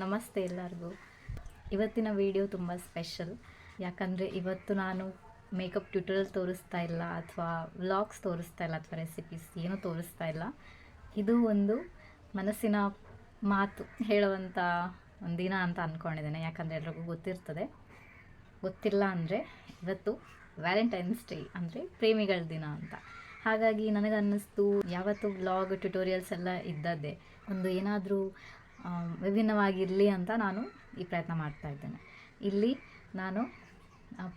ನಮಸ್ತೆ ಎಲ್ಲರಿಗೂ. ಇವತ್ತಿನ ವಿಡಿಯೋ ತುಂಬ ಸ್ಪೆಷಲ್ ಯಾಕಂದರೆ ಇವತ್ತು ನಾನು ಮೇಕಪ್ ಟ್ಯೂಟೋರಿಯಲ್ ತೋರಿಸ್ತಾ ಇಲ್ಲ ಅಥವಾ ವ್ಲಾಗ್ಸ್ ತೋರಿಸ್ತಾ ಇಲ್ಲ ಅಥವಾ ರೆಸಿಪೀಸ್ ಏನೂ ತೋರಿಸ್ತಾ ಇಲ್ಲ. ಇದು ಒಂದು ಮನಸ್ಸಿನ ಮಾತು ಹೇಳುವಂಥ ಒಂದು ದಿನ ಅಂತ ಅಂದ್ಕೊಂಡಿದ್ದೇನೆ ಯಾಕಂದರೆ ಎಲ್ರಿಗೂ ಗೊತ್ತಿರ್ತದೆ. ಗೊತ್ತಿಲ್ಲ ಅಂದರೆ ಇವತ್ತು ವ್ಯಾಲೆಂಟೈನ್ಸ್ ಡೇ ಅಂದರೆ ಪ್ರೇಮಿಗಳ ದಿನ ಅಂತ. ಹಾಗಾಗಿ ನನಗನ್ನಿಸ್ತು ಯಾವತ್ತು ವ್ಲಾಗ್ ಟ್ಯುಟೋರಿಯಲ್ಸ್ ಎಲ್ಲ ಇದ್ದದ್ದೇ. ಒಂದು ಏನಾದರೂ ವಿಭಿನ್ನವಾಗಿರಲಿ ಅಂತ ನಾನು ಈ ಪ್ರಯತ್ನ ಮಾಡ್ತಾ ಇದ್ದೇನೆ. ಇಲ್ಲಿ ನಾನು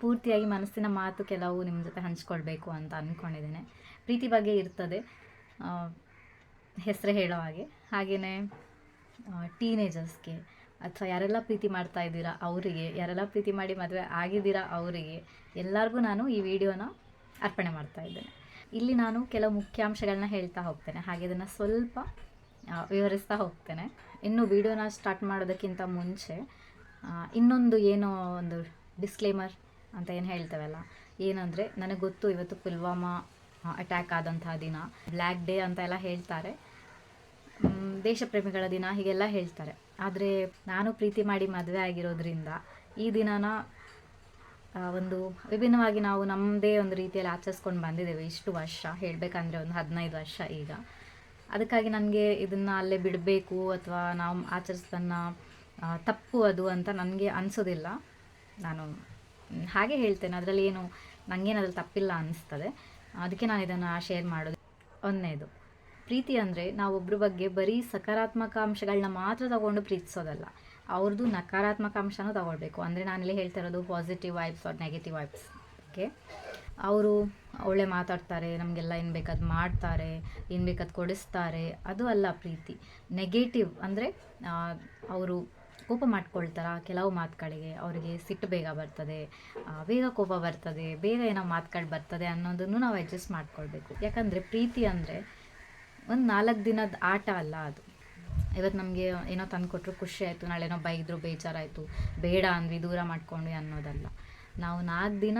ಪೂರ್ತಿಯಾಗಿ ಮನಸ್ಸಿನ ಮಾತು ಕೆಲವು ನಿಮ್ಮ ಜೊತೆ ಹಂಚ್ಕೊಳ್ಬೇಕು ಅಂತ ಅಂದ್ಕೊಂಡಿದ್ದೇನೆ ಪ್ರೀತಿ ಬಗ್ಗೆ ಇರ್ತದೆ ಹೆಸರು ಹೇಳೋ ಹಾಗೆ. ಹಾಗೆಯೇ ಟೀನೇಜರ್ಸ್ಗೆ ಅಥವಾ ಯಾರೆಲ್ಲ ಪ್ರೀತಿ ಮಾಡ್ತಾ ಇದ್ದೀರಾ ಅವರಿಗೆ, ಯಾರೆಲ್ಲ ಪ್ರೀತಿ ಮಾಡಿ ಮದುವೆ ಆಗಿದ್ದೀರಾ ಅವರಿಗೆ, ಎಲ್ಲರಿಗೂ ನಾನು ಈ ವಿಡಿಯೋನ ಅರ್ಪಣೆ ಮಾಡ್ತಾ ಇದ್ದೇನೆ. ಇಲ್ಲಿ ನಾನು ಕೆಲವು ಮುಖ್ಯಾಂಶಗಳನ್ನ ಹೇಳ್ತಾ ಹೋಗ್ತೇನೆ. ಹಾಗೆ ಇದನ್ನು ಸ್ವಲ್ಪ ವಿವರಿಸ್ತಾ ಹೋಗ್ತೇನೆ. ಇನ್ನು ವಿಡಿಯೋನ ಸ್ಟಾರ್ಟ್ ಮಾಡೋದಕ್ಕಿಂತ ಮುಂಚೆ ಇನ್ನೊಂದು ಏನೋ ಒಂದು ಡಿಸ್ಕ್ಲೇಮರ್ ಅಂತ ಏನು ಹೇಳ್ತೇವಲ್ಲ? ಏನಂದರೆ ನನಗೆ ಗೊತ್ತು ಇವತ್ತು ಪುಲ್ವಾಮಾ ಅಟ್ಯಾಕ್ ಆದಂತಹ ದಿನ. ಬ್ಲ್ಯಾಕ್ ಡೇ ಅಂತ ಎಲ್ಲ ಹೇಳ್ತಾರೆ. ದೇಶಪ್ರೇಮಿಗಳ ದೇಶ ಪ್ರೇಮಿಗಳ ದಿನ ಹೀಗೆಲ್ಲ ಹೇಳ್ತಾರೆ. ಆದರೆ ನಾನು ಪ್ರೀತಿ ಮಾಡಿ ಮದುವೆ ಆಗಿರೋದ್ರಿಂದ ಈ ದಿನನ ಒಂದು ವಿಭಿನ್ನವಾಗಿ ನಾವು ನಮ್ಮದೇ ಒಂದು ರೀತಿಯಲ್ಲಿ ಆಚರಿಸ್ಕೊಂಡು ಬಂದಿದ್ದೇವೆ. ಇಷ್ಟು ವರ್ಷ, ಹೇಳಬೇಕಂದ್ರೆ ಒಂದು ಹದಿನೈದು ವರ್ಷ ಈಗ. ಅದಕ್ಕಾಗಿ ನನಗೆ ಇದನ್ನು ಅಲ್ಲೇ ಬಿಡಬೇಕು ಅಥವಾ ನಾವು ಆಚರಿಸ್ದನ್ನು ತಪ್ಪು ಅದು ಅಂತ ನನಗೆ ಅನಿಸೋದಿಲ್ಲ. ನಾನು ಹಾಗೆ ಹೇಳ್ತೇನೆ. ಅದರಲ್ಲಿ ಏನು ನನಗೇನು ಅದ್ರಲ್ಲಿ ತಪ್ಪಿಲ್ಲ ಅನಿಸ್ತದೆ. ಅದಕ್ಕೆ ನಾನು ಇದನ್ನು ಶೇರ್ ಮಾಡೋದು. ಒಂದನೇದು, ಪ್ರೀತಿ ಅಂದರೆ ಒಬ್ಬರ ಬಗ್ಗೆ ಬರೀ ಸಕಾರಾತ್ಮಕ ಅಂಶಗಳನ್ನ ಮಾತ್ರ ತಗೊಂಡು ಪ್ರೀತಿಸೋದಲ್ಲ. ಅವ್ರದ್ದು ನಕಾರಾತ್ಮಕ ಅಂಶನೂ ತಗೊಳ್ಬೇಕು. ಅಂದರೆ ನಾನಿಲ್ಲಿ ಹೇಳ್ತಾ ಇರೋದು positive vibes or negative vibes okay ಅವರು ಒಳ್ಳೆ ಮಾತಾಡ್ತಾರೆ, ನಮಗೆಲ್ಲ ಏನು ಬೇಕಾದ್ದು ಮಾಡ್ತಾರೆ, ಏನು ಬೇಕಾದ್ ಕೊಡಿಸ್ತಾರೆ, ಅದು ಅಲ್ಲ ಪ್ರೀತಿ. ನೆಗೆಟಿವ್ ಅಂದರೆ ಅವರು ಕೋಪ ಮಾಡ್ಕೊಳ್ತಾರ ಕೆಲವು ಮಾತುಗಳಿಗೆ ಅವರಿಗೆ ಸಿಟ್ಟು ಬೇಗ ಬರ್ತದೆ ಬೇಗ ಕೋಪ ಬರ್ತದೆ, ಬೇಗ ಏನೋ ಮಾತುಗಳು ಬರ್ತದೆ ಅನ್ನೋದನ್ನು ನಾವು ಅಡ್ಜಸ್ಟ್ ಮಾಡ್ಕೊಳ್ಬೇಕು. ಯಾಕಂದರೆ ಪ್ರೀತಿ ಅಂದರೆ ಒಂದು ನಾಲ್ಕು ದಿನದ ಆಟ ಅಲ್ಲ ಅದು. ಇವತ್ತು ನಮಗೆ ಏನೋ ತಂದು ಕೊಟ್ಟರು ಖುಷಿ ಆಯಿತು ನಾಳೆ ಏನೋ ಬೈದರು, ಬೇಜಾರಾಯಿತು, ಬೇಡ ಅಂದ್ವಿ, ದೂರ ಮಾಡ್ಕೊಂಡ್ವಿ ಅನ್ನೋದಲ್ಲ. ನಾವು ನಾಲ್ಕು ದಿನ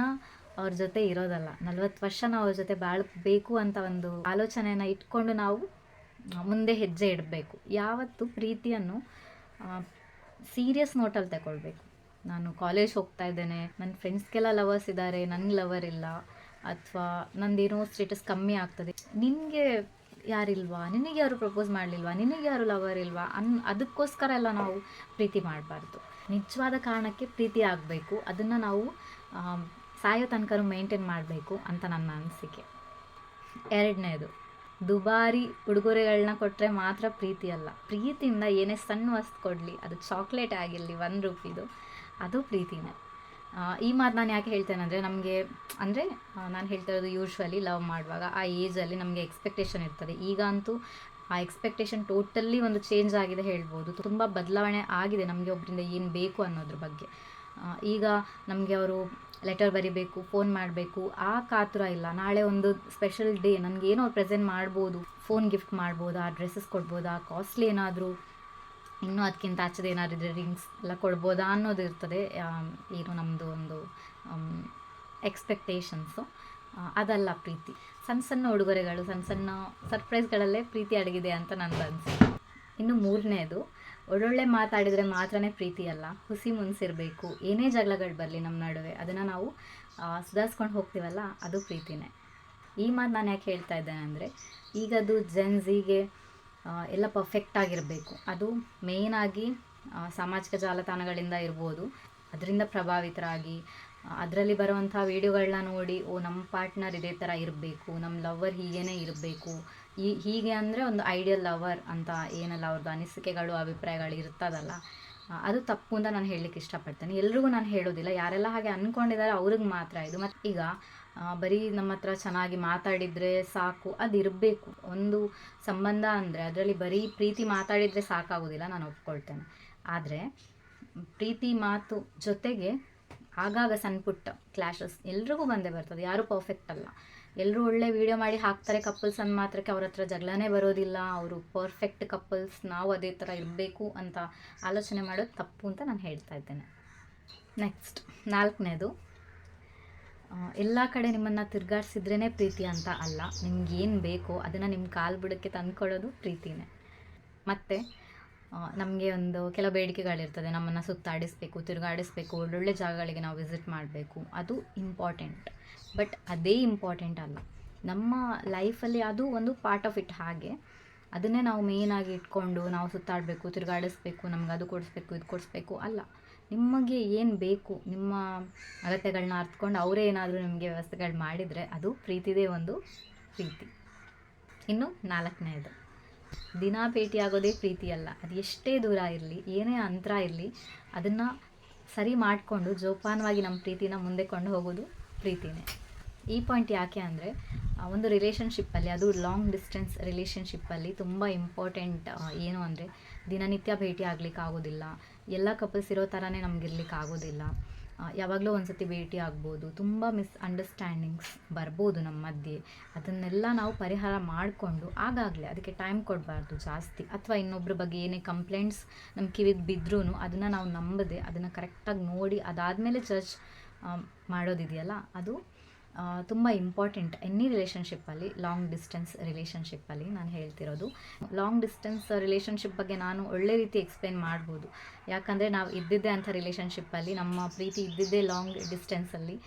ಅವ್ರ ಜೊತೆ ಇರೋದಲ್ಲ. ನಲ್ವತ್ತು ವರ್ಷ ನಾವು ಅವ್ರ ಜೊತೆ ಬಾಳಬೇಕು ಅಂತ ಒಂದು ಆಲೋಚನೆಯನ್ನ ಇಟ್ಕೊಂಡು ನಾವು ಮುಂದೆ ಹೆಜ್ಜೆ ಇಡಬೇಕು. ಯಾವತ್ತು ಪ್ರೀತಿಯನ್ನು ಸೀರಿಯಸ್ ನೋಟಲ್ಲಿ ತಗೊಳ್ಬೇಕು ನಾನು ಕಾಲೇಜ್ ಹೋಗ್ತಾ ಇದ್ದೇನೆ. ನನ್ನ ಫ್ರೆಂಡ್ಸ್ಗೆಲ್ಲ ಲವರ್ಸ್ ಇದ್ದಾರೆ. ನನ್ನ ಲವರ್ ಇಲ್ಲ. ಅಥವಾ ನಂದೇನೋ ಸ್ಟೇಟಸ್ ಕಮ್ಮಿ ಆಗ್ತದೆ. ನಿನಗೆ ಯಾರಿಲ್ವಾ? ನಿನಗೆ ಯಾರು ಪ್ರಪೋಸ್ ಮಾಡಲಿಲ್ವಾ? ನಿನಗೆ ಯಾರು ಲವರ್ ಇಲ್ವಾ? ಅನ್, ಅದಕ್ಕೋಸ್ಕರ ಎಲ್ಲ ನಾವು ಪ್ರೀತಿ ಮಾಡಬಾರ್ದು. ನಿಜವಾದ ಕಾರಣಕ್ಕೆ ಪ್ರೀತಿ ಆಗಬೇಕು. ಅದನ್ನು ನಾವು ಸಾಯೋ ತನಕ ಮೇಂಟೈನ್ ಮಾಡಬೇಕು ಅಂತ ನನ್ನ ಅನಿಸಿಕೆ. ಎರಡನೇದು, ದುಬಾರಿ ಉಡುಗೊರೆಗಳನ್ನ ಕೊಟ್ಟರೆ ಮಾತ್ರ ಪ್ರೀತಿ ಅಲ್ಲ. ಪ್ರೀತಿಯಿಂದ ಏನೇ ಸಣ್ಣ ವಸ್ತು ಕೊಡಲಿ, ಅದು ಚಾಕ್ಲೇಟ್ ಆಗಿರಲಿ ಒನ್ ರೂಪಿದು ಅದು ಪ್ರೀತಿನೇ. ಈ ಮಾತು ನಾನು ಯಾಕೆ ಹೇಳ್ತೇನೆ ಅಂದರೆ, ನಮಗೆ, ಅಂದರೆ ನಾನು ಹೇಳ್ತಾ ಇರೋದು ಯೂಶ್ವಲಿ ಲವ್ ಮಾಡುವಾಗ ಆ ಏಜಲ್ಲಿ ನಮಗೆ ಎಕ್ಸ್ಪೆಕ್ಟೇಷನ್ ಇರ್ತದೆ. ಈಗ ಅಂತೂ ಆ ಎಕ್ಸ್ಪೆಕ್ಟೇಷನ್ ಟೋಟಲಿ ಒಂದು ಚೇಂಜ್ ಆಗಿದೆ ಹೇಳ್ಬೋದು. ತುಂಬ ಬದಲಾವಣೆ ಆಗಿದೆ ನಮಗೆ ಒಬ್ಬರಿಂದ ಏನು ಬೇಕು ಅನ್ನೋದ್ರ ಬಗ್ಗೆ. ಈಗ ನಮಗೆ ಅವರು ಲೆಟರ್ ಬರಿಬೇಕು ಫೋನ್ ಮಾಡಬೇಕು, ಆ ಕಾತುರ ಇಲ್ಲ. ನಾಳೆ ಒಂದು ಸ್ಪೆಷಲ್ ಡೇ ನನಗೆ ಏನೋ ಪ್ರೆಸೆಂಟ್ ಮಾಡ್ಬೋದು ಫೋನ್ ಗಿಫ್ಟ್ ಮಾಡ್ಬೋದಾ ಡ್ರೆಸ್ಸಸ್ ಕೊಡ್ಬೋದಾ ಕಾಸ್ಟ್ಲಿ ಏನಾದರೂ, ಇನ್ನೂ ಅದಕ್ಕಿಂತ ಆಚೆದು ಏನಾದ್ರು ಇದ್ರೆ ರಿಂಗ್ಸ್ ಎಲ್ಲ ಕೊಡ್ಬೋದಾ ಅನ್ನೋದು ಇರ್ತದೆ. ಏನು ನಮ್ಮದು ಒಂದು ಎಕ್ಸ್ಪೆಕ್ಟೇಷನ್ಸು ಅದಲ್ಲ ಪ್ರೀತಿ. ಸಣ್ಣ ಸಣ್ಣ ಉಡುಗೊರೆಗಳು ಸಣ್ಣ ಸಣ್ಣ ಸರ್ಪ್ರೈಸ್ಗಳಲ್ಲೇ ಪ್ರೀತಿ ಅಡಗಿದೆ ಅಂತ ನಂದು ಅನಿಸಿದೆ ಇನ್ನು ಮೂರನೇದು ಒಳ್ಳೊಳ್ಳೆ ಮಾತಾಡಿದರೆ ಮಾತ್ರನೇ ಪ್ರೀತಿ ಅಲ್ಲ, ಹುಸಿ ಮುನ್ಸಿರಬೇಕು ಏನೇ ಜಗಳಗಳು ಬರಲಿ ನಮ್ಮ ನಡುವೆ, ಅದನ್ನು ನಾವು ಸುಧಾರಿಸ್ಕೊಂಡು ಹೋಗ್ತೀವಲ್ಲ, ಅದು ಪ್ರೀತಿನೇ. ಈ ಮಾತು ನಾನು ಯಾಕೆ ಹೇಳ್ತಾ ಇದ್ದೇನೆ ಅಂದರೆ ಈಗದು ಜೆನ್ಝಿಗೆ ಎಲ್ಲ ಪರ್ಫೆಕ್ಟ್ ಆಗಿರಬೇಕು. ಅದು ಮೇಯ್ನಾಗಿ ಸಾಮಾಜಿಕ ಜಾಲತಾಣಗಳಿಂದ ಇರ್ಬೋದು. ಅದರಿಂದ ಪ್ರಭಾವಿತರಾಗಿ ಅದರಲ್ಲಿ ಬರುವಂಥ ವೀಡಿಯೋಗಳನ್ನ ನೋಡಿ, ಓ ನಮ್ಮ ಪಾರ್ಟ್ನರ್ ಇದೇ ಥರ ಇರಬೇಕು ನಮ್ಮ ಲವರ್ ಹೀಗೇ ಇರಬೇಕು. ಈ, ಹೀಗೆ ಅಂದರೆ ಒಂದು ಐಡಿಯಲ್ ಲವರ್ ಅಂತ ಏನಲ್ಲ ಅವ್ರದ್ದು ಅನಿಸಿಕೆಗಳು, ಅಭಿಪ್ರಾಯಗಳು ಇರ್ತದಲ್ಲ. ಅದು ತಪ್ಪು ಅಂತ ನಾನು ಹೇಳಲಿಕ್ಕೆ ಇಷ್ಟಪಡ್ತೇನೆ. ಎಲ್ರಿಗೂ ನಾನು ಹೇಳೋದಿಲ್ಲ. ಯಾರೆಲ್ಲ ಹಾಗೆ ಅಂದ್ಕೊಂಡಿದ್ದಾರೆ ಅವ್ರಿಗೆ ಮಾತ್ರ ಇದು. ಮತ್ತು ಈಗ ಬರೀ ನಮ್ಮ ಹತ್ರ ಚೆನ್ನಾಗಿ ಮಾತಾಡಿದರೆ ಸಾಕು ಅದು ಇರಬೇಕು ಒಂದು ಸಂಬಂಧ ಅಂದರೆ ಅದರಲ್ಲಿ ಬರೀ ಪ್ರೀತಿ ಮಾತಾಡಿದರೆ ಸಾಕಾಗೋದಿಲ್ಲ, ನಾನು ಒಪ್ಕೊಳ್ತೇನೆ. ಆದರೆ, ಪ್ರೀತಿ ಮಾತು ಜೊತೆಗೆ ಆಗಾಗ ಸಣ್ಣ ಪುಟ್ಟ ಕ್ಲಾಶಸ್ ಎಲ್ರಿಗೂ ಬಂದೇ ಬರ್ತದೆ, ಯಾರೂ ಪರ್ಫೆಕ್ಟ್ ಅಲ್ಲ. ಎಲ್ಲರೂ ಒಳ್ಳೆ ವಿಡಿಯೋ ಮಾಡಿ ಹಾಕ್ತಾರೆ ಕಪಲ್ಸ್ ಅಂದ ಮಾತ್ರಕ್ಕೆ ಅವ್ರ ಹತ್ರ ಜಗಳನೇ ಬರೋದಿಲ್ಲ, ಅವರು ಪರ್ಫೆಕ್ಟ್ ಕಪಲ್ಸ್ ನಾವು ಅದೇ ಥರ ಇರಬೇಕು ಅಂತ ಆಲೋಚನೆ ಮಾಡೋದು ತಪ್ಪು ಅಂತ ನಾನು ಹೇಳ್ತಾ ಇದ್ದೇನೆ. ನೆಕ್ಸ್ಟ್ ನಾಲ್ಕನೇದು ಎಲ್ಲ ಕಡೆ ನಿಮ್ಮನ್ನು ತಿರ್ಗಾಡ್ಸಿದ್ರೇ ಪ್ರೀತಿ ಅಂತ ಅಲ್ಲ, ನಿಮ್ಗೇನು ಬೇಕೋ ಅದನ್ನು ನಿಮ್ಮ ಕಾಲು ಬುಡಕ್ಕೆ ತಂದ್ಕೊಳ್ಳೋದು ಪ್ರೀತಿನೇ. ಮತ್ತು ನಮಗೆ ಒಂದು ಕೆಲವು ಬೇಡಿಕೆಗಳಿರ್ತದೆ ನಮ್ಮನ್ನು ಸುತ್ತಾಡಿಸ್ಬೇಕು, ತಿರುಗಾಡಿಸ್ಬೇಕು, ಒಳ್ಳೊಳ್ಳೆ ಜಾಗಗಳಿಗೆ ನಾವು ವಿಸಿಟ್ ಮಾಡಬೇಕು. ಅದು ಇಂಪಾರ್ಟೆಂಟ್ ಬಟ್ ಅದೇ ಇಂಪಾರ್ಟೆಂಟ್ ಅಲ್ಲ. ನಮ್ಮ ಲೈಫಲ್ಲಿ ಅದು ಒಂದು ಪಾರ್ಟ್ ಆಫ್ ಇಟ್ ಹಾಗೆ. ಅದನ್ನೇ ನಾವು ಮೇಯ್ನಾಗಿ ಇಟ್ಕೊಂಡು ನಾವು ಸುತ್ತಾಡಬೇಕು, ತಿರುಗಾಡಿಸ್ಬೇಕು, ನಮ್ಗೆ ಅದು ಕೊಡಿಸ್ಬೇಕು, ಇದು ಕೊಡಿಸ್ಬೇಕು ಅಲ್ಲ. ನಿಮಗೆ ಏನು ಬೇಕು, ನಿಮ್ಮ ಅಗತ್ಯಗಳನ್ನ ಅರ್ಥಕೊಂಡು ಅವರೇ ಏನಾದರೂ ನಿಮಗೆ ವ್ಯವಸ್ಥೆಗಳು ಮಾಡಿದರೆ ಅದು ಪ್ರೀತಿದೇ ಒಂದು ಪ್ರೀತಿ. ಇನ್ನು ನಾಲ್ಕನೇದು. ದಿನಾ ಭೇಟಿಯಾಗೋದೇ ಪ್ರೀತಿ ಅಲ್ಲ. ಅದು ಎಷ್ಟೇ ದೂರ ಇರಲಿ, ಏನೇ ಅಂತರ ಇರಲಿ, ಅದನ್ನು ಸರಿ ಮಾಡಿಕೊಂಡು ಜೋಪಾನವಾಗಿ ನಮ್ಮ ಪ್ರೀತಿನ ಮುಂದೆ ಕೊಂಡು ಹೋಗೋದು ಪ್ರೀತಿನೇ. ಈ ಪಾಯಿಂಟ್ ಯಾಕೆ ಅಂದರೆ ಒಂದು ರಿಲೇಷನ್ಶಿಪ್ಪಲ್ಲಿ ಅದು ಲಾಂಗ್ ಡಿಸ್ಟೆನ್ಸ್ ರಿಲೇಷನ್ಶಿಪ್ಪಲ್ಲಿ ತುಂಬ ಇಂಪಾರ್ಟೆಂಟ್ ಏನು ಅಂದರೆ ದಿನನಿತ್ಯ ಭೇಟಿ ಆಗಲಿಕ್ಕೆ ಆಗೋದಿಲ್ಲ. ಎಲ್ಲ ಕಪಲ್ಸ್ ಇರೋ ಥರನೇ ನಮ್ಗೆ ಇರ್ಲಿಕ್ಕೆ ಆಗೋದಿಲ್ಲ. ಯಾವಾಗಲೂ ಒಂದು ಸತಿ ಭೇಟಿ ಆಗ್ಬೋದು. ತುಂಬ ಮಿಸ್ ಅಂಡರ್ಸ್ಟ್ಯಾಂಡಿಂಗ್ಸ್ ಬರ್ಬೋದು ನಮ್ಮ ಮಧ್ಯೆ. ಅದನ್ನೆಲ್ಲ ನಾವು ಪರಿಹಾರ ಮಾಡಿಕೊಂಡು ಆಗಾಗಲೇ ಅದಕ್ಕೆ ಟೈಮ್ ಕೊಡಬಾರ್ದು ಜಾಸ್ತಿ. ಅಥವಾ ಇನ್ನೊಬ್ಬರ ಬಗ್ಗೆ ಏನೇ ಕಂಪ್ಲೇಂಟ್ಸ್ ನಮ್ಮ ಕಿವಿಗೆ ಬಿದ್ದರೂ ಅದನ್ನು ನಾವು ನಂಬದೆ ಅದನ್ನು ಕರೆಕ್ಟಾಗಿ ನೋಡಿ ಅದಾದಮೇಲೆ ಚರ್ಚ್ ಮಾಡೋದಿದೆಯಲ್ಲ? ಅದು ತುಂಬ ಇಂಪಾರ್ಟೆಂಟ್ ಎನಿ ರಿಲೇಷನ್ಶಿಪ್ಪಲ್ಲಿ ಲಾಂಗ್ ಡಿಸ್ಟೆನ್ಸ್ ರಿಲೇಷನ್ಶಿಪ್ಪಲ್ಲಿ ನಾನು ಹೇಳ್ತಿರೋದು. ಲಾಂಗ್ ಡಿಸ್ಟೆನ್ಸ್ ರಿಲೇಷನ್ಶಿಪ್ ಬಗ್ಗೆ ನಾನು ಒಳ್ಳೆ ರೀತಿ ಎಕ್ಸ್ಪ್ಲೇನ್ ಮಾಡ್ಬೋದು. ಯಾಕಂದರೆ ನಾವು ಇದ್ದಿದ್ದೆ ಅಂಥ ರಿಲೇಷನ್ಶಿಪ್ಪಲ್ಲಿ ನಮ್ಮ ಪ್ರೀತಿ ಇದ್ದಿದ್ದೇ ಲಾಂಗ್ ಡಿಸ್ಟೆನ್ಸಲ್ಲಿ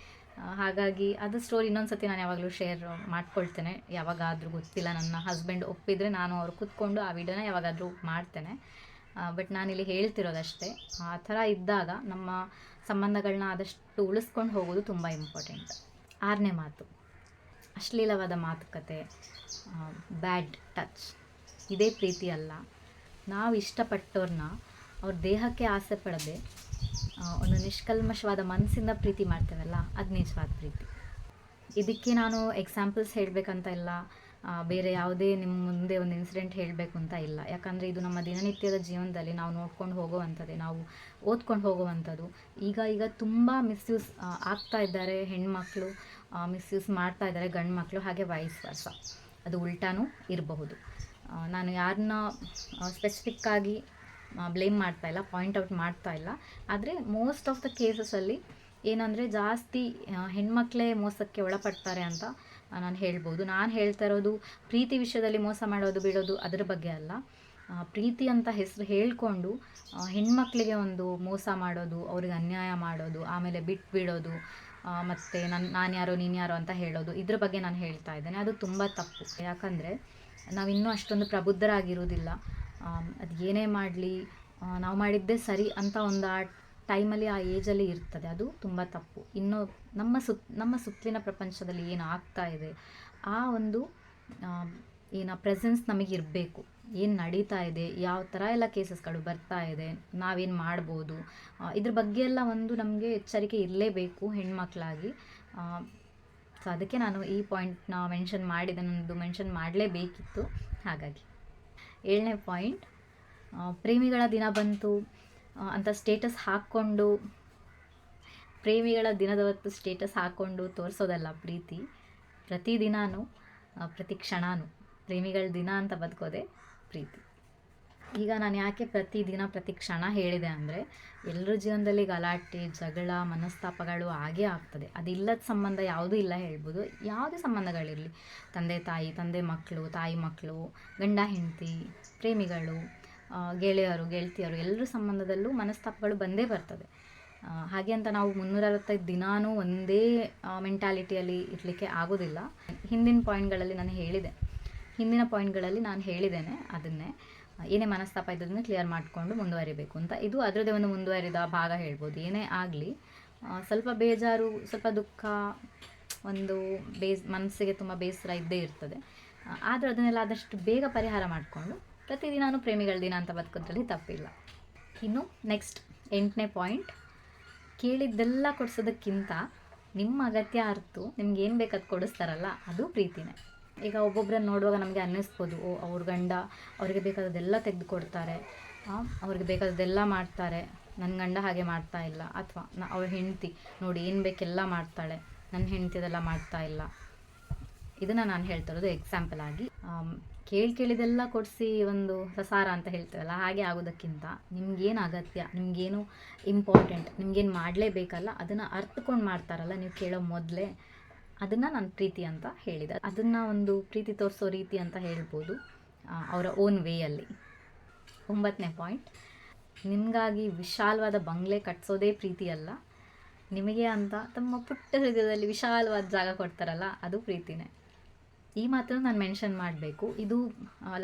ಹಾಗಾಗಿ ಅದು ಸ್ಟೋರಿ ಇನ್ನೊಂದು ಸತಿ ನಾನು ಯಾವಾಗಲೂ ಶೇರ್ ಮಾಡ್ಕೊಳ್ತೇನೆ. ಯಾವಾಗಾದರೂ ಗೊತ್ತಿಲ್ಲ, ನನ್ನ ಹಸ್ಬೆಂಡ್ ಒಪ್ಪಿದರೆ ನಾನು ಅವ್ರು ಕೂತ್ಕೊಂಡು ಆ ವಿಡಿಯೋನ ಯಾವಾಗಾದರೂ ಮಾಡ್ತೇನೆ. ಬಟ್ ನಾನಿಲ್ಲಿ ಹೇಳ್ತಿರೋದಷ್ಟೇ, ಆ ಥರ ಇದ್ದಾಗ ನಮ್ಮ ಸಂಬಂಧಗಳನ್ನ ಆದಷ್ಟು ಉಳಿಸ್ಕೊಂಡು ಹೋಗೋದು ತುಂಬ ಇಂಪಾರ್ಟೆಂಟ್ ಆರನೇ ಮಾತು. ಅಶ್ಲೀಲವಾದ ಮಾತುಕತೆ ಬ್ಯಾಡ್ ಟಚ್. ಇದೇ ಪ್ರೀತಿ ಅಲ್ಲ. ನಾವು ಇಷ್ಟಪಟ್ಟವ್ರನ್ನ ಅವ್ರ ದೇಹಕ್ಕೆ ಆಸೆ ಪಡದೆ ಒಂದು ನಿಷ್ಕಲ್ಮಶವಾದ ಮನಸ್ಸಿಂದ ಪ್ರೀತಿ ಮಾಡ್ತೇವಲ್ಲ, ಅದು ನಿಜವಾದ ಪ್ರೀತಿ. ಇದಕ್ಕೆ ನಾನು ಎಕ್ಸಾಂಪಲ್ಸ್ ಹೇಳಬೇಕಂತ ಇಲ್ಲ. ಬೇರೆ ಯಾವುದೇ ನಿಮ್ಮ ಮುಂದೆ ಒಂದು ಇನ್ಸಿಡೆಂಟ್ ಹೇಳಬೇಕು ಅಂತ ಇಲ್ಲ. ಯಾಕಂದರೆ ಇದು ನಮ್ಮ ದಿನನಿತ್ಯದ ಜೀವನದಲ್ಲಿ ನಾವು ನೋಡ್ಕೊಂಡು ಹೋಗುವಂಥದ್ದೇ, ನಾವು ಓದ್ಕೊಂಡು ಹೋಗುವಂಥದ್ದು. ಈಗ ಈಗ ತುಂಬ ಮಿಸ್ಯೂಸ್ ಆಗ್ತಾ ಇದ್ದಾರೆ ಹೆಣ್ಮಕ್ಳು ಮಿಸ್ಯೂಸ್ ಮಾಡ್ತಾ ಇದ್ದಾರೆ ಗಂಡು ಮಕ್ಕಳು ಹಾಗೆ ವಯಸ್ ವರ್ಷ ಅದು ಉಲ್ಟಾನೂ ಇರಬಹುದು. ನಾನು ಯಾರನ್ನ ಸ್ಪೆಸಿಫಿಕ್ಕಾಗಿ ಬ್ಲೇಮ್ ಮಾಡ್ತಾ ಇಲ್ಲ ಪಾಯಿಂಟ್ ಔಟ್ ಮಾಡ್ತಾ ಇಲ್ಲ. ಆದರೆ ಮೋಸ್ಟ್ ಆಫ್ ದ ಕೇಸಸಲ್ಲಿ ಏನಂದರೆ ಜಾಸ್ತಿ ಹೆಣ್ಮಕ್ಳೇ ಮೋಸಕ್ಕೆ ಒಳಪಡ್ತಾರೆ ಅಂತ ನಾನು ಹೇಳ್ಬೋದು. ನಾನು ಹೇಳ್ತಾ ಇರೋದು ಪ್ರೀತಿ ವಿಷಯದಲ್ಲಿ ಮೋಸ ಮಾಡೋದು ಬಿಡೋದು ಅದರ ಬಗ್ಗೆ ಅಲ್ಲ. ಪ್ರೀತಿ ಅಂತ ಹೆಸರು ಹೇಳಿಕೊಂಡು ಹೆಣ್ಮಕ್ಳಿಗೆ ಒಂದು ಮೋಸ ಮಾಡೋದು, ಅವ್ರಿಗೆ ಅನ್ಯಾಯ ಮಾಡೋದು, ಆಮೇಲೆ ಬಿಟ್ಟು ಬಿಡೋದು ಮತ್ತು ನನ್ನ ನಾನು ಯಾರೋ, ನೀನು ಯಾರೋ ಅಂತ ಹೇಳೋದು, ಇದ್ರ ಬಗ್ಗೆ ನಾನು ಹೇಳ್ತಾ ಇದ್ದೇನೆ. ಅದು ತುಂಬ ತಪ್ಪು. ಯಾಕಂದರೆ ನಾವಿನ್ನೂ ಅಷ್ಟೊಂದು ಪ್ರಬುದ್ಧರಾಗಿರೋದಿಲ್ಲ ಅದು ಏನೇ ಮಾಡಲಿ ನಾವು ಮಾಡಿದ್ದೇ ಸರಿ ಅಂತ ಒಂದು ಆ ಟೈಮಲ್ಲಿ ಆ ಏಜಲ್ಲಿ ಇರ್ತದೆ. ಅದು ತುಂಬ ತಪ್ಪು. ಇನ್ನು ನಮ್ಮ ಸುತ್, ನಮ್ಮ ಸುತ್ತಲಿನ ಪ್ರಪಂಚದಲ್ಲಿ ಏನು ಆಗ್ತಾ ಇದೆ, ಆ ಒಂದು ಏನು ಪ್ರೆಸೆನ್ಸ್ ನಮಗಿರಬೇಕು ಏನು ನಡೀತಾ ಇದೆ, ಯಾವ ಥರ ಎಲ್ಲ ಕೇಸಸ್ಗಳು ಬರ್ತಾ ಇದೆ, ನಾವೇನು ಮಾಡ್ಬೋದು ಇದ್ರ ಬಗ್ಗೆ ಎಲ್ಲ ಒಂದು ನಮಗೆ ಎಚ್ಚರಿಕೆ ಇರಲೇಬೇಕು ಹೆಣ್ಮಕ್ಳಾಗಿ. ಸೊ ಅದಕ್ಕೆ ನಾನು ಈ ಪಾಯಿಂಟ್ನ ಮೆನ್ಷನ್ ಮಾಡಿದೆ ನನ್ನದು ಮೆನ್ಷನ್ ಮಾಡಲೇಬೇಕಿತ್ತು. ಹಾಗಾಗಿ, ಏಳನೇ ಪಾಯಿಂಟ್ ಪ್ರೇಮಿಗಳ ದಿನ ಬಂತು. ಅಂತ ಸ್ಟೇಟಸ್ ಹಾಕ್ಕೊಂಡು, ಪ್ರೇಮಿಗಳ ದಿನದ ಹೊತ್ತು ಸ್ಟೇಟಸ್ ಹಾಕ್ಕೊಂಡು ತೋರಿಸೋದಲ್ಲ ಪ್ರೀತಿ. ಪ್ರತಿದಿನಾನೂ ಪ್ರತಿ ಕ್ಷಣಾನು ಪ್ರೇಮಿಗಳ ದಿನ ಅಂತ ಬದುಕೋದೆ ಪ್ರೀತಿ. ಈಗ ನಾನು ಯಾಕೆ ಪ್ರತಿದಿನ ಪ್ರತಿ ಕ್ಷಣ ಹೇಳಿದೆ ಅಂದರೆ, ಎಲ್ಲರ ಜೀವನದಲ್ಲಿ ಗಲಾಟೆ, ಜಗಳ, ಮನಸ್ತಾಪಗಳು ಆಗೇ ಆಗ್ತದೆ. ಅದಿಲ್ಲದ ಸಂಬಂಧ ಯಾವುದೂ ಇಲ್ಲ ಹೇಳ್ಬೋದು. ಯಾವುದೇ ಸಂಬಂಧಗಳಿರಲಿ. ತಂದೆ, ತಾಯಿ, ತಂದೆ ಮಕ್ಕಳು, ತಾಯಿ ಮಕ್ಕಳು, ಗಂಡ, ಹೆಂಡತಿ, ಪ್ರೇಮಿಗಳು ಗೆಳೆಯರು, ಗೆಳತಿಯರು, ಎಲ್ಲರ ಸಂಬಂಧದಲ್ಲೂ ಮನಸ್ತಾಪಗಳು ಬಂದೇ ಬರ್ತದೆ. ಹಾಗೆ ಅಂತ ನಾವು ಮುನ್ನೂರ ಅರವತ್ತೈದು ದಿನಾನೂ ಒಂದೇ ಮೆಂಟಾಲಿಟಿಯಲ್ಲಿ ಇರಲಿಕ್ಕೆ ಆಗೋದಿಲ್ಲ. ಹಿಂದಿನ ಪಾಯಿಂಟ್ಗಳಲ್ಲಿ ನಾನು ಹೇಳಿದೆ. ಹಿಂದಿನ ಪಾಯಿಂಟ್ಗಳಲ್ಲಿ ನಾನು ಹೇಳಿದ್ದೇನೆ ಅದನ್ನೇ. ಏನೇ ಮನಸ್ತಾಪ ಇದ್ದದನ್ನು ಕ್ಲಿಯರ್ ಮಾಡಿಕೊಂಡು ಮುಂದುವರಿಬೇಕು ಅಂತ. ಇದು ಅದರದೇ ಒಂದು ಮುಂದುವರಿದ ಭಾಗ ಹೇಳ್ಬೋದು. ಏನೇ ಆಗಲಿ ಸ್ವಲ್ಪ ಬೇಜಾರು, ಸ್ವಲ್ಪ ದುಃಖ, ಒಂದು ಬೇಸ್, ಮನಸ್ಸಿಗೆ ತುಂಬ ಬೇಸರ ಇದ್ದೇ ಇರ್ತದೆ. ಆದರೆ ಅದನ್ನೆಲ್ಲ ಆದಷ್ಟು ಬೇಗ ಪರಿಹಾರ ಮಾಡಿಕೊಂಡು ಪ್ರತಿದಿನಾನು ಪ್ರೇಮಿಗಳ ದಿನ ಅಂತ ಬದುಕೋದ್ರಲ್ಲಿ ತಪ್ಪಿಲ್ಲ. ಇನ್ನು ನೆಕ್ಸ್ಟ್ ಎಂಟನೇ ಪಾಯಿಂಟ್ ಕೇಳಿದ್ದೆಲ್ಲ ಕೊಡಿಸೋದಕ್ಕಿಂತ ನಿಮ್ಮ ಅಗತ್ಯ ಅರ್ತು ನಿಮ್ಗೆ ಏನು ಬೇಕು ಅದು ಕೊಡಿಸ್ತಾರಲ್ಲ, ಅದು ಪ್ರೀತಿನೇ. ಈಗ ಒಬ್ಬೊಬ್ಬರನ್ನ ನೋಡುವಾಗ ನಮಗೆ ಅನ್ನಿಸ್ಬೋದು, ಓ, ಅವ್ರ ಗಂಡ ಅವರಿಗೆ ಬೇಕಾದದೆಲ್ಲ ತೆಗೆದುಕೊಡ್ತಾರೆ ಅವ್ರಿಗೆ ಬೇಕಾದದೆಲ್ಲ ಮಾಡ್ತಾರೆ ನನ್ನ ಗಂಡ ಹಾಗೆ ಮಾಡ್ತಾ ಇಲ್ಲ, ಅಥವಾ ನ, ಅವ್ರ ಹೆಂಡತಿ ನೋಡಿ ಏನು ಬೇಕೆಲ್ಲ ಮಾಡ್ತಾಳೆ ನನ್ನ ಹೆಂಡತಿ ಅದೆಲ್ಲ ಮಾಡ್ತಾ ಇಲ್ಲ. ಇದನ್ನು ನಾನು ಹೇಳ್ತಾ ಇರೋದು ಎಕ್ಸಾಂಪಲ್ ಆಗಿ. ಕೇಳಿ ಕೇಳಿದೆಲ್ಲ ಕೊಡಿಸಿ ಒಂದು ಸಸಾರ ಅಂತ ಹೇಳ್ತೇವಲ್ಲ, ಹಾಗೆ ಆಗೋದಕ್ಕಿಂತ ನಿಮ್ಗೇನು ಅಗತ್ಯ, ನಿಮಗೇನು ಇಂಪಾರ್ಟೆಂಟ್ ನಿಮ್ಗೇನು ಮಾಡಲೇಬೇಕಲ್ಲ ಅದನ್ನು ಅರ್ಥಕೊಂಡು ಮಾಡ್ತಾರಲ್ಲ ನೀವು ಕೇಳೋ ಮೊದಲೇ, ಅದನ್ನು ನಾನು ಪ್ರೀತಿ ಅಂತ ಹೇಳಿದೆ. ಅದನ್ನು ಒಂದು ಪ್ರೀತಿ ತೋರಿಸೋ ರೀತಿ ಅಂತ ಹೇಳ್ಬೋದು ಅವರ ಓನ್ ವೇಯಲ್ಲಿ ಒಂಬತ್ತನೇ ಪಾಯಿಂಟ್ ನಿಮಗಾಗಿ ವಿಶಾಲವಾದ ಬಂಗ್ಲೆ ಕಟ್ಸೋದೇ ಪ್ರೀತಿ ಅಲ್ಲ, ನಿಮಗೆ ಅಂತ ತಮ್ಮ ಪುಟ್ಟ ಹೃದಯದಲ್ಲಿ ವಿಶಾಲವಾದ ಜಾಗ ಕೊಡ್ತಾರಲ್ಲ, ಅದು ಪ್ರೀತಿನೇ. ಈ ಮಾತ್ರ ನಾನು ಮೆನ್ಷನ್ ಮಾಡಬೇಕು. ಇದು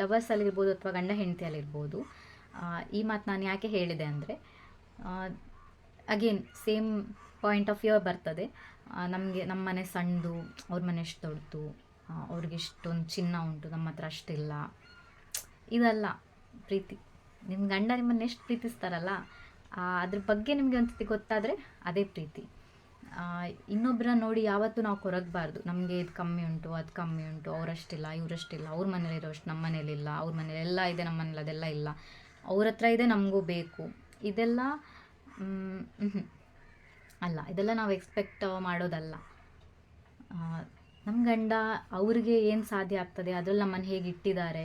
ಲವರ್ಸಲ್ಲಿರ್ಬೋದು ಅಥವಾ ಗಂಡ ಹೆಂಡತಿಯಲ್ಲಿರ್ಬೋದು ಈ ಮಾತು ನಾನು ಯಾಕೆ ಹೇಳಿದೆ ಅಂದರೆ again same point of view ಬರ್ತದೆ. ನಮಗೆ ನಮ್ಮ ಮನೆ ಸಣ್ಣದು ಅವ್ರ ಮನೆ ಎಷ್ಟು ದೊಡ್ಡದು ಅವ್ರಿಗೆ ಇಷ್ಟೊಂದು ಚಿನ್ನ ಉಂಟು ನಮ್ಮ ಹತ್ರ ಅಷ್ಟಿಲ್ಲ. ಇದಲ್ಲ ಪ್ರೀತಿ. ನಿಮ್ಮ ಗಂಡ ನಿಮ್ಮನ್ನು ಎಷ್ಟು ಪ್ರೀತಿಸ್ತಾರಲ್ಲ ಅದ್ರ ಬಗ್ಗೆ ನಿಮಗೆ ಒಂದ್ಸತಿ ಗೊತ್ತಾದರೆ ಅದೇ ಪ್ರೀತಿ. ಇನ್ನೊಬ್ಬರನ್ನ ನೋಡಿ ಯಾವತ್ತೂ ನಾವು ಕೊರಗಬಾರ್ದು. ನಮಗೆ ಇದು ಕಮ್ಮಿ ಉಂಟು, ಅದು ಕಮ್ಮಿ ಉಂಟು, ಅವರಷ್ಟಿಲ್ಲ, ಇವರಷ್ಟಿಲ್ಲ, ಅವ್ರ ಮನೇಲಿ ಇರೋಷ್ಟು ನಮ್ಮ ಮನೇಲಿಲ್ಲ ಅವ್ರ ಮನೇಲಿ ಎಲ್ಲ ಇದೆ ನಮ್ಮ ಮನೇಲಿ ಅದೆಲ್ಲ ಇಲ್ಲ. ಅವ್ರ ಹತ್ರ ಇದೆ ನಮಗೂ ಬೇಕು. ಇದೆಲ್ಲ ಅಲ್ಲ, ಇದೆಲ್ಲ ನಾವು ಎಕ್ಸ್ಪೆಕ್ಟ್ ಮಾಡೋದಲ್ಲ. ನಮ್ಮ ಗಂಡ ಅವ್ರಿಗೆ ಏನು ಸಾಧ್ಯ ಆಗ್ತದೆ, ಅದ್ರಲ್ಲಿ ನಮ್ಮನ್ನು ಹೇಗೆ ಇಟ್ಟಿದ್ದಾರೆ,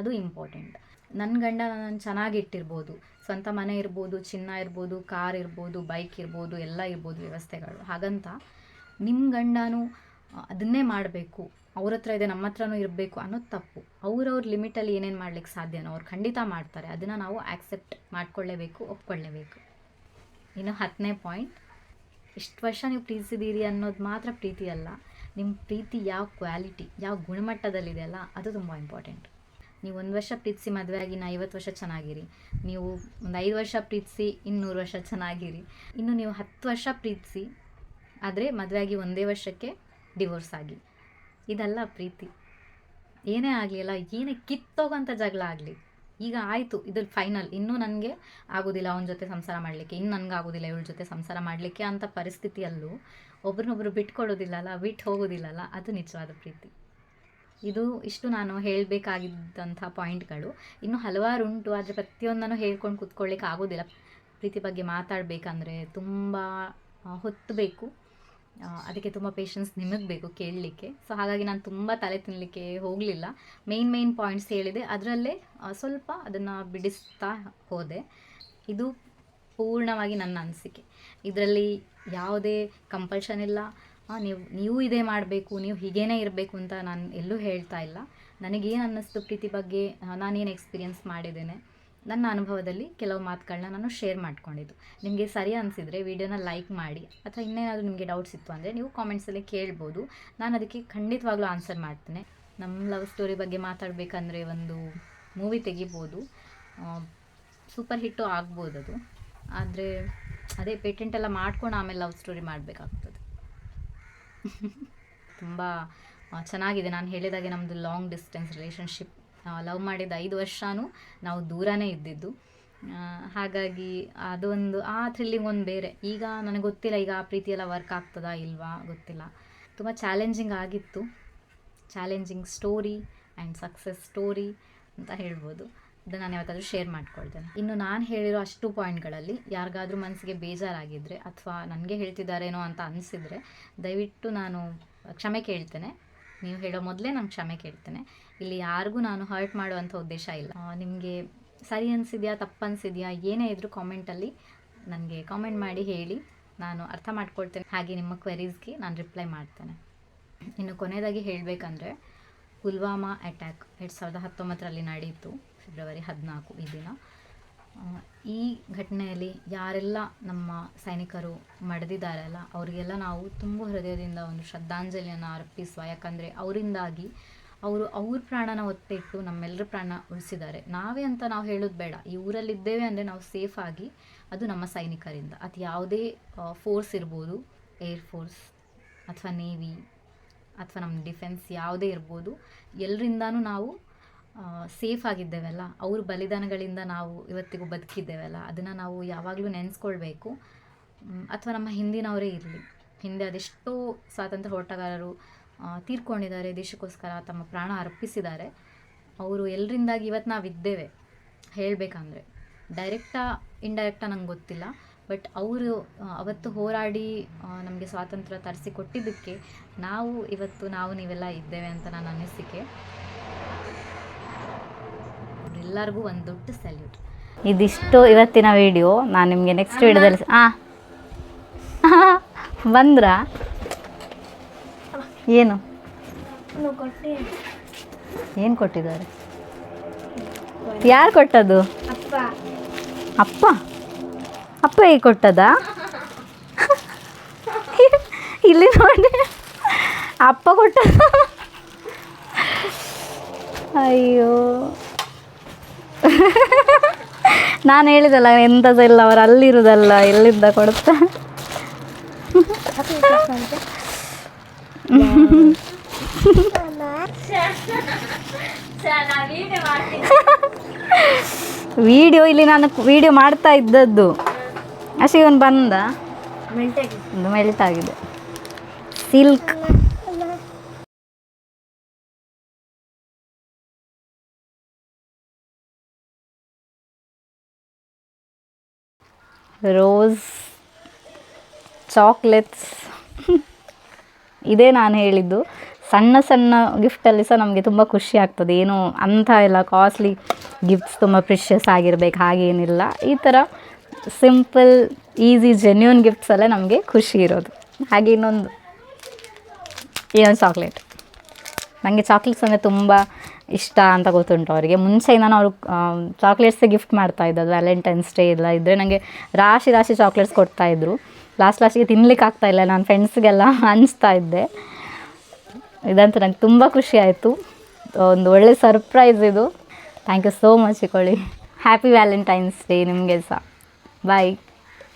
ಅದು ಇಂಪಾರ್ಟೆಂಟ್ ನನ್ನ ಗಂಡ ನಾನು ಚೆನ್ನಾಗಿಟ್ಟಿರ್ಬೋದು ಸ್ವಂತ ಮನೆ ಇರ್ಬೋದು, ಚಿನ್ನ ಇರ್ಬೋದು, ಕಾರ್ ಇರ್ಬೋದು, ಬೈಕ್ ಇರ್ಬೋದು, ಎಲ್ಲ ಇರ್ಬೋದು ವ್ಯವಸ್ಥೆಗಳು. ಹಾಗಂತ ನಿಮ್ಮ ಗಂಡನೂ ಅದನ್ನೇ ಮಾಡಬೇಕು. ಅವ್ರ ಹತ್ರ ಇದೆ, ನಮ್ಮ ಹತ್ರನೂ ಇರಬೇಕು ಅನ್ನೋದು ತಪ್ಪು. ಅವ್ರವ್ರ ಲಿಮಿಟಲ್ಲಿ ಏನೇನು ಮಾಡ್ಲಿಕ್ಕೆ ಸಾಧ್ಯನೋ ಅವ್ರು ಖಂಡಿತ ಮಾಡ್ತಾರೆ. ಅದನ್ನು ನಾವು ಆ್ಯಕ್ಸೆಪ್ಟ್ ಮಾಡ್ಕೊಳ್ಳೇಬೇಕು, ಒಪ್ಕೊಳ್ಳೇಬೇಕು. ಇನ್ನು ಹತ್ತನೇ ಪಾಯಿಂಟ್ ಇಷ್ಟು ವರ್ಷ ನೀವು ಪ್ರೀತಿಸಿದ್ದೀರಿ ಅನ್ನೋದು ಮಾತ್ರ ಪ್ರೀತಿ ಅಲ್ಲ ನಿಮ್ಮ ಪ್ರೀತಿ ಯಾವ ಕ್ವಾಲಿಟಿ ಯಾವ ಗುಣಮಟ್ಟದಲ್ಲಿದೆಯಲ್ಲ ಅದು ತುಂಬ ಇಂಪಾರ್ಟೆಂಟ್ ನೀವು ಒಂದು ವರ್ಷ ಪ್ರೀತಿಸಿ ಮದುವೆ ಆಗಿ ನಾ ಐವತ್ತು ವರ್ಷ ಚೆನ್ನಾಗಿರಿ. ನೀವು ಒಂದು ಐದು ವರ್ಷ ಪ್ರೀತಿಸಿ, ಇನ್ನೂರು ವರ್ಷ ಚೆನ್ನಾಗಿರಿ. ಇನ್ನು ನೀವು ಹತ್ತು ವರ್ಷ ಪ್ರೀತಿಸಿ, ಆದರೆ ಮದುವೆ ಆಗಿ ಒಂದೇ ವರ್ಷಕ್ಕೆ ಡಿವೋರ್ಸ್ ಆಗಿ. ಇದಲ್ಲ ಪ್ರೀತಿ. ಏನೇ ಆಗಲಿ ಅಲ್ಲ, ಏನೇ ಕಿತ್ತೋಗೋಂಥ ಜಗಳ ಆಗಲಿ, ಈಗ ಆಯಿತು ಇದು ಫೈನಲ್ ಇನ್ನೂ ನನಗೆ ಆಗೋದಿಲ್ಲ ಅವನ ಜೊತೆ ಸಂಸಾರ ಮಾಡಲಿಕ್ಕೆ ಇನ್ನು ನನಗೆ ಆಗೋದಿಲ್ಲ ಇವಳ ಜೊತೆ ಸಂಸಾರ ಮಾಡಲಿಕ್ಕೆ ಅಂತ ಪರಿಸ್ಥಿತಿಯಲ್ಲೂ ಒಬ್ರನ್ನೊಬ್ರು ಬಿಟ್ಕೊಡೋದಿಲ್ಲಲ್ಲ ಬಿಟ್ಟು ಹೋಗೋದಿಲ್ಲಲ್ಲ ಅದು ನಿಜವಾದ ಪ್ರೀತಿ. ಇದು ಇಷ್ಟು ನಾನು ಹೇಳಬೇಕಾಗಿದ್ದಂಥ ಪಾಯಿಂಟ್ಗಳು. ಇನ್ನು ಹಲವಾರು ಉಂಟು, ಆದರೆ ಪ್ರತಿಯೊಂದನ್ನು ಹೇಳ್ಕೊಂಡು ಕೂತ್ಕೊಳ್ಳಿಕ್ಕೆ ಆಗೋದಿಲ್ಲ. ಪ್ರೀತಿ ಬಗ್ಗೆ ಮಾತಾಡಬೇಕಂದ್ರೆ ತುಂಬ ಹೊತ್ತು ಬೇಕು. ಅದಕ್ಕೆ ತುಂಬ ಪೇಷನ್ಸ್ ನಿಮಗೆ ಬೇಕು ಕೇಳಲಿಕ್ಕೆ. ಸೊ ಹಾಗಾಗಿ ನಾನು ತುಂಬ ತಲೆ ತಿನ್ನಲಿಕ್ಕೆ ಹೋಗಲಿಲ್ಲ. ಮೇಯ್ನ್ ಮೇಯ್ನ್ ಪಾಯಿಂಟ್ಸ್ ಹೇಳಿದೆ. ಅದರಲ್ಲೇ ಸ್ವಲ್ಪ ಅದನ್ನು ಬಿಡಿಸ್ತಾ ಹೋದೆ. ಇದು ಪೂರ್ಣವಾಗಿ ನನ್ನ ಅನಿಸಿಕೆ. ಇದರಲ್ಲಿ ಯಾವುದೇ ಕಂಪಲ್ಷನ್ ಇಲ್ಲ. ನೀವು ನೀವು ಇದೇ ಮಾಡಬೇಕು, ನೀವು ಹೀಗೇನೇ ಇರಬೇಕು ಅಂತ ನಾನು ಎಲ್ಲೂ ಹೇಳ್ತಾ ಇಲ್ಲ. ನನಗೇನು ಅನ್ನಿಸ್ತು ಪ್ರೀತಿ ಬಗ್ಗೆ ನಾನೇನು ಎಕ್ಸ್ಪೀರಿಯನ್ಸ್ ಮಾಡಿದ್ದೇನೆ, ನನ್ನ ಅನುಭವದಲ್ಲಿ ಕೆಲವು ಮಾತುಗಳನ್ನ ನಾನು ಶೇರ್ ಮಾಡ್ಕೊಂಡಿದ್ದು. ನಿಮಗೆ ಸರಿ ಅನಿಸಿದರೆ ವಿಡಿಯೋನ ಲೈಕ್ ಮಾಡಿ, ಅಥವಾ ಇನ್ನೇನಾದರೂ ನಿಮಗೆ ಡೌಟ್ಸ್ ಇತ್ತು ಅಂದರೆ ನೀವು ಕಾಮೆಂಟ್ಸಲ್ಲಿ ಕೇಳ್ಬೋದು. ನಾನು ಅದಕ್ಕೆ ಖಂಡಿತವಾಗ್ಲೂ ಆನ್ಸರ್ ಮಾಡ್ತೇನೆ. ನಮ್ಮ ಲವ್ ಸ್ಟೋರಿ ಬಗ್ಗೆ ಮಾತಾಡಬೇಕಂದ್ರೆ ಒಂದು ಮೂವಿ ತೆಗಿಬೋದು. ಸೂಪರ್ ಹಿಟ್ಟು ಆಗ್ಬೋದು ಅದು. ಆದರೆ, ಅದೇ ಪೇಟೆಂಟ್ ಎಲ್ಲ ಮಾಡ್ಕೊಂಡು ಆಮೇಲೆ ಲವ್ ಸ್ಟೋರಿ ಮಾಡಬೇಕಾಗ್ತದೆ. ತುಂಬ ಚೆನ್ನಾಗಿದೆ. ನಾನು ಹೇಳಿದಾಗೆ ನಮ್ಮದು ಲಾಂಗ್ ಡಿಸ್ಟೆನ್ಸ್ ರಿಲೇಷನ್ಶಿಪ್ ಲವ್ ಮಾಡಿದ ಐದು ವರ್ಷವೂ ನಾವು ದೂರನೇ ಇದ್ದಿದ್ದು. ಹಾಗಾಗಿ ಅದೊಂದು, ಆ ಥ್ರಿಲ್ಲಿಂಗ್ ಒಂದು ಬೇರೆ. ಈಗ ನನಗೆ ಗೊತ್ತಿಲ್ಲ, ಈಗ ಆ ಪ್ರೀತಿ ಎಲ್ಲ ವರ್ಕ್ ಆಗ್ತದಾ ಇಲ್ವಾ ಗೊತ್ತಿಲ್ಲ. ತುಂಬ ಚಾಲೆಂಜಿಂಗ್ ಆಗಿತ್ತು. Challenging story and success story ಅಂತ ಹೇಳ್ಬೋದು. ಇದನ್ನು ನಾನು ಯಾವತ್ತಾದ್ರೂ ಶೇರ್ ಮಾಡ್ಕೊಳ್ತೇನೆ. ಇನ್ನು ನಾನು ಹೇಳಿರೋ ಅಷ್ಟು ಪಾಯಿಂಟ್ಗಳಲ್ಲಿ ಯಾರಿಗಾದ್ರೂ ಮನಸ್ಸಿಗೆ ಬೇಜಾರಾಗಿದ್ದರೆ ಅಥವಾ ನನಗೆ ಹೇಳ್ತಿದ್ದಾರೇನೋ ಅಂತ ಅನಿಸಿದರೆ ದಯವಿಟ್ಟು ನಾನು ಕ್ಷಮೆ ಕೇಳ್ತೇನೆ. ನೀವು ಹೇಳೋ ಮೊದಲೇ ನಾನು ಕ್ಷಮೆ ಕೇಳ್ತೇನೆ. ಇಲ್ಲಿ ಯಾರಿಗೂ ನಾನು ಹರ್ಟ್ ಮಾಡುವಂಥ ಉದ್ದೇಶ ಇಲ್ಲ. ನಿಮಗೆ ಸರಿ ಅನಿಸಿದೆಯಾ, ತಪ್ಪು ಅನಿಸಿದೆಯಾ, ಏನೇ ಇದ್ದರೂ ಕಾಮೆಂಟಲ್ಲಿ ನನಗೆ ಕಾಮೆಂಟ್ ಮಾಡಿ ಹೇಳಿ. ನಾನು ಅರ್ಥ ಮಾಡ್ಕೊಳ್ತೇನೆ. ಹಾಗೆ ನಿಮ್ಮ ಕ್ವೆರೀಸ್ಗೆ ನಾನು ರಿಪ್ಲೈ ಮಾಡ್ತೇನೆ. ಇನ್ನು ಕೊನೆಯದಾಗಿ ಹೇಳಬೇಕಂದ್ರೆ ಪುಲ್ವಾಮಾ ಅಟ್ಯಾಕ್ ಎರಡು ಸಾವಿರದ ಹತ್ತೊಂಬತ್ತರಲ್ಲಿ ನಡೆಯಿತು. ಫೆಬ್ರವರಿ ಹದಿನಾಲ್ಕು ಈ ದಿನ. ಈ ಘಟನೆಯಲ್ಲಿ ಯಾರೆಲ್ಲ ನಮ್ಮ ಸೈನಿಕರು ಮಡಿದಿದ್ದಾರಲ್ಲ, ಅವರಿಗೆಲ್ಲ ನಾವು ತುಂಬ ಹೃದಯದಿಂದ ಒಂದು ಶ್ರದ್ಧಾಂಜಲಿಯನ್ನು ಅರ್ಪಿಸುವ, ಯಾಕಂದರೆ ಅವರಿಂದಾಗಿ ಅವರು ಅವ್ರ ಪ್ರಾಣನ ಒತ್ತಿಟ್ಟು ನಮ್ಮೆಲ್ಲರ ಪ್ರಾಣ ಉಳಿಸಿದ್ದಾರೆ. ನಾವೇ ಅಂತ ನಾವು ಹೇಳೋದು ಬೇಡ. ಈ ಊರಲ್ಲಿದ್ದೇವೆ ಅಂದರೆ ನಾವು ಸೇಫ್ ಆಗಿ ಅದು ನಮ್ಮ ಸೈನಿಕರಿಂದ. ಅದು ಯಾವುದೇ ಫೋರ್ಸ್ ಇರ್ಬೋದು ಏರ್ ಫೋರ್ಸ್ ಅಥವಾ ನೇವಿ ಅಥವಾ ನಮ್ಮ ಡಿಫೆನ್ಸ್ ಯಾವುದೇ ಇರ್ಬೋದು ಎಲ್ಲರಿಂದನೂ ನಾವು ಸೇಫ್ ಆಗಿದ್ದೇವಲ್ಲ. ಅವ್ರ ಬಲಿದಾನಗಳಿಂದ ನಾವು ಇವತ್ತಿಗೂ ಬದುಕಿದ್ದೇವಲ್ಲ. ಅದನ್ನು ನಾವು ಯಾವಾಗಲೂ ನೆನೆಸ್ಕೊಳ್ಬೇಕು. ಅಥವಾ ನಮ್ಮ ಹಿಂದಿನವರೇ ಇರಲಿ. ಹಿಂದೆ ಅದೆಷ್ಟೋ ಸ್ವಾತಂತ್ರ್ಯ ಹೋರಾಟಗಾರರು ತೀರ್ಕೊಂಡಿದ್ದಾರೆ. ದೇಶಕ್ಕೋಸ್ಕರ ತಮ್ಮ ಪ್ರಾಣ ಅರ್ಪಿಸಿದ್ದಾರೆ. ಅವರು ಎಲ್ಲರಿಂದಾಗಿ ಇವತ್ತು ನಾವು ಇದ್ದೇವೆ ಹೇಳಬೇಕಂದ್ರೆ ಡೈರೆಕ್ಟಾ ಇಂಡೈರೆಕ್ಟಾ ನಂಗೆ ಗೊತ್ತಿಲ್ಲ. ಬಟ್ ಅವರು ಅವತ್ತು ಹೋರಾಡಿ ನಮಗೆ ಸ್ವಾತಂತ್ರ್ಯ ತರಿಸಿ ಕೊಟ್ಟಿದ್ದಕ್ಕೆ ನಾವು ಇವತ್ತು ನಾವು ನೀವೆಲ್ಲ ಇದ್ದೇವೆ ಅಂತ ನನ್ನ ಅನಿಸಿಕೆ. ಎಲ್ಲರಿಗೂ ಒಂದು ದೊಡ್ಡ ಸಲ್ಯೂಟ್ ಇದಿಷ್ಟು ಇವತ್ತಿನ ವಿಡಿಯೋ ನಾನು ನಿಮಗೆ ನೆಕ್ಸ್ಟ್ ವಿಡಿಯೋದಲ್ಲಿ ಹಾಂ ಬಂದ್ರಾ? ಏನು? ಏನು ಕೊಟ್ಟಿದ್ದಾರೆ? ಯಾರು ಕೊಟ್ಟದ್ದು? ಅಪ್ಪ. ಅಪ್ಪ? ಈಗ ಕೊಟ್ಟದ? ಇಲ್ಲಿ ನೋಡಿ. ಅಪ್ಪ ಕೊಟ್ಟ ಅಯ್ಯೋ. ನಾನು ಹೇಳಿದಲ್ಲ ಎಂಥದ್ದೆಲ್ಲ ಅವರು ಅಲ್ಲಿರುದಲ್ಲ ಎಲ್ಲಿದ್ದ ಕೊಡುತ್ತೆ? ವಿಡಿಯೋ ಇಲ್ಲಿ ನಾನು ವಿಡಿಯೋ ಮಾಡ್ತಾ ಇದ್ದದ್ದು. ಅಷ್ಟೇ ಇವನು ಬಂದ? ಮೆಲ್ಟ್ ಆಗಿದೆ. Silk rose, chocolates. ಇದೇ ನಾನು ಹೇಳಿದ್ದು. ಸಣ್ಣ ಸಣ್ಣ ಗಿಫ್ಟಲ್ಲಿ ಸಹ ನಮಗೆ ತುಂಬ ಖುಷಿ ಆಗ್ತದೆ. ಏನು ಅಂಥ ಎಲ್ಲ ಕಾಸ್ಟ್ಲಿ ಗಿಫ್ಟ್ಸ್ ತುಂಬ ಪ್ರಿಷಿಯಸ್ ಆಗಿರ್ಬೇಕು, ಹಾಗೇನಿಲ್ಲ. ಈ ಥರ ಸಿಂಪಲ್ ಈಸಿ ಜೆನ್ಯೂನ್ ಗಿಫ್ಟ್ಸಲ್ಲೇ ನಮಗೆ ಖುಷಿ ಇರೋದು. ಹಾಗೆ ಇನ್ನೊಂದು ಏನೊಂದು ಚಾಕ್ಲೇಟ್ ನನಗೆ ಚಾಕ್ಲೇಟ್ಸ್ ಅಂದರೆ ತುಂಬ ಇಷ್ಟ ಅಂತ ಗೊತ್ತುಂಟು ಅವರಿಗೆ. ಮುಂಚೆಯಿಂದ ನಾನು ಅವರು ಚಾಕ್ಲೇಟ್ಸೇ ಗಿಫ್ಟ್ ಮಾಡ್ತಾ ಇದ್ದದ್ದು ವ್ಯಾಲೆಂಟೈನ್ಸ್ ಡೇ ಇಲ್ಲ ಇದ್ದರೆ ನನಗೆ ರಾಶಿ ರಾಶಿ ಚಾಕ್ಲೇಟ್ಸ್ ಕೊಡ್ತಾಯಿದ್ರು ಲಾಸ್ಟ್ ಲಾಸ್ಟಿಗೆ ತಿನ್ಲಿಕ್ಕೆ ಇಲ್ಲ, ನಾನು ಫ್ರೆಂಡ್ಸ್ಗೆಲ್ಲ ಹಂಚ್ತಾ ಇದ್ದೆ. ಇದಂತೂ ನಂಗೆ ತುಂಬ ಖುಷಿ ಆಯಿತು. ಒಂದು ಒಳ್ಳೆ ಸರ್ಪ್ರೈಸ್ ಇದು. ಥ್ಯಾಂಕ್ ಯು ಸೋ ಮಚ್ ಇಕೊಳ್ಳಿ ಹ್ಯಾಪಿ ವ್ಯಾಲೆಂಟೈನ್ಸ್ ಡೇ ನಿಮಗೆ ಸಹ. ಬಾಯ್